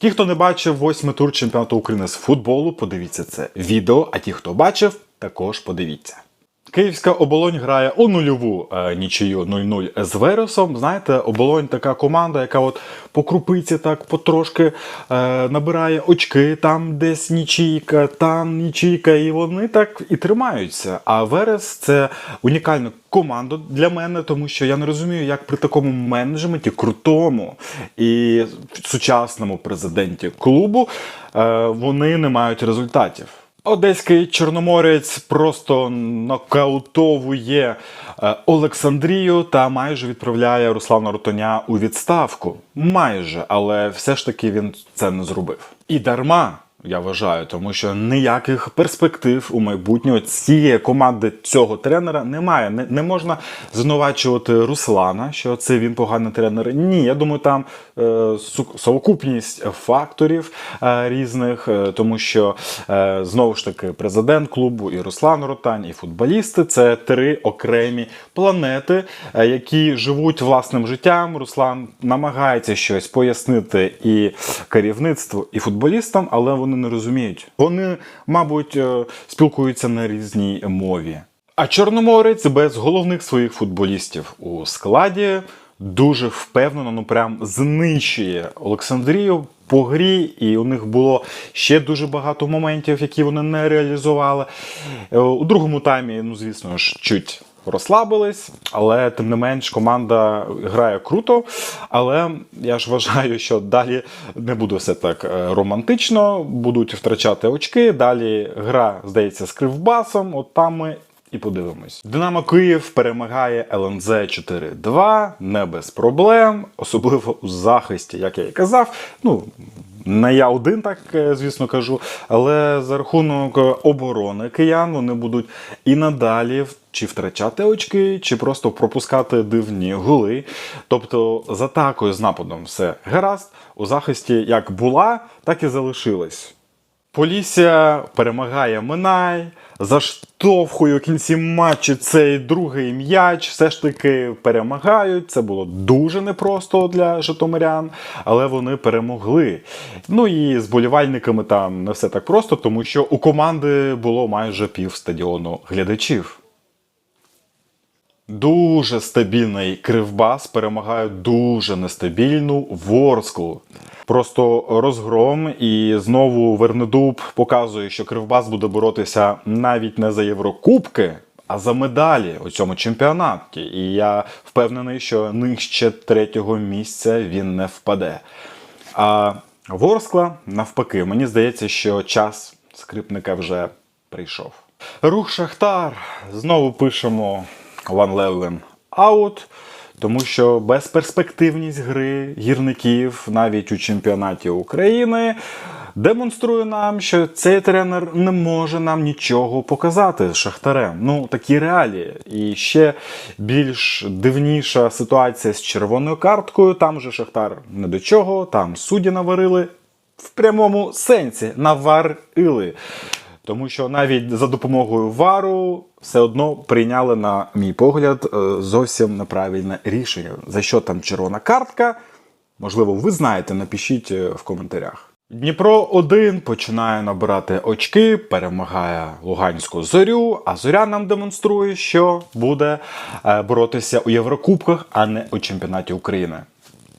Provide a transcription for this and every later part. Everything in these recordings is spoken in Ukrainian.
Ті, хто не бачив восьмий тур чемпіонату України з футболу, подивіться це відео. А ті, хто бачив, також подивіться. Київська оболонь грає у нульову е, нічию 0-0 з Вересом. Знаєте, оболонь така команда, яка от по крупиці так потрошки е, набирає очки, там десь нічийка, там нічийка, і вони так і тримаються. А Верес це унікальна команда для мене, тому що я не розумію, як при такому менеджменті, крутому і сучасному президенті клубу е, вони не мають результатів. Одеський чорноморець просто нокаутовує е, Олександрію та майже відправляє Руслана Ротоня у відставку. Майже, але все ж таки він це не зробив. І дарма. Я вважаю, тому що ніяких перспектив у майбутнього цієї команди цього тренера немає. Не, не можна звинувачувати Руслана, що це він поганий тренер. Ні, я думаю, там е, совокупність факторів е, різних, е, тому що е, знову ж таки президент клубу і Руслан Ротань, і футболісти це три окремі планети, е, які живуть власним життям. Руслан намагається щось пояснити і керівництву, і футболістам, але вони не розуміють. Вони, мабуть, е, спілкуються на різній мові. А Чорноморець без головних своїх футболістів у складі дуже впевнено, ну прям знищує Олександрію по грі, і у них було ще дуже багато моментів, які вони не реалізували. Е, У другому таймі, ну звісно ж, чуть розслабились, але тим не менш команда грає круто. Але я ж вважаю, що далі не буде все так е, романтично, будуть втрачати очки. Далі гра, здається, з кривбасом. От там ми і подивимось. Динамо Київ перемагає ЛНЗ 4-2, не без проблем, особливо у захисті, як я і казав. Ну, не я один так, е, звісно, кажу, але за рахунок е, оборони киян вони будуть і надалі чи втрачати очки, чи просто пропускати дивні голи. Тобто з атакою, з нападом все гаразд. У захисті як була, так і залишилась. Полісся перемагає Минай, заштовхує у кінці матчу цей другий м'яч. Все ж таки перемагають. Це було дуже непросто для житомирян, але вони перемогли. Ну і з болівальниками там не все так просто, тому що у команди було майже пів стадіону глядачів. Дуже стабільний кривбас перемагає дуже нестабільну Ворсклу. Просто розгром і знову Вернедуб показує, що Кривбас буде боротися навіть не за Єврокубки, а за медалі у цьому чемпіонаті. І я впевнений, що нижче третього місця він не впаде. А Ворскла, навпаки, мені здається, що час скрипника вже прийшов. Рух Шахтар. Знову пишемо One Level Out, тому що безперспективність гри гірників навіть у чемпіонаті України демонструє нам, що цей тренер не може нам нічого показати з Шахтарем. Ну, такі реалії. І ще більш дивніша ситуація з червоною карткою. Там же Шахтар не до чого, там судді наварили в прямому сенсі наварили. Тому що навіть за допомогою вару все одно прийняли, на мій погляд, е, зовсім неправильне рішення. За що там червона картка? Можливо, ви знаєте, напишіть е, в коментарях. Дніпро 1 починає набирати очки, перемагає Луганську зорю, а зоря нам демонструє, що буде е, боротися у Єврокубках, а не у чемпіонаті України.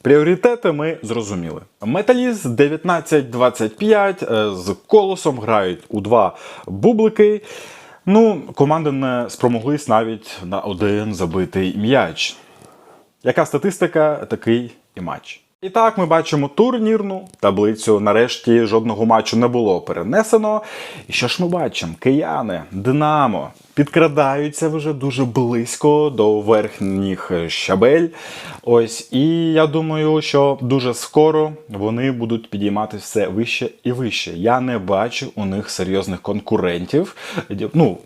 Пріоритети ми зрозуміли. Металіст 19-25 е, з колосом грають у два бублики. Ну, команди не спромоглись навіть на один забитий м'яч. Яка статистика, такий і матч. І так ми бачимо турнірну таблицю. Нарешті жодного матчу не було перенесено. І що ж ми бачимо? Кияни, Динамо підкрадаються вже дуже близько до верхніх щабель. Ось, і я думаю, що дуже скоро вони будуть підійматися все вище і вище. Я не бачу у них серйозних конкурентів. Ну,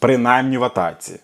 принаймні в атаці.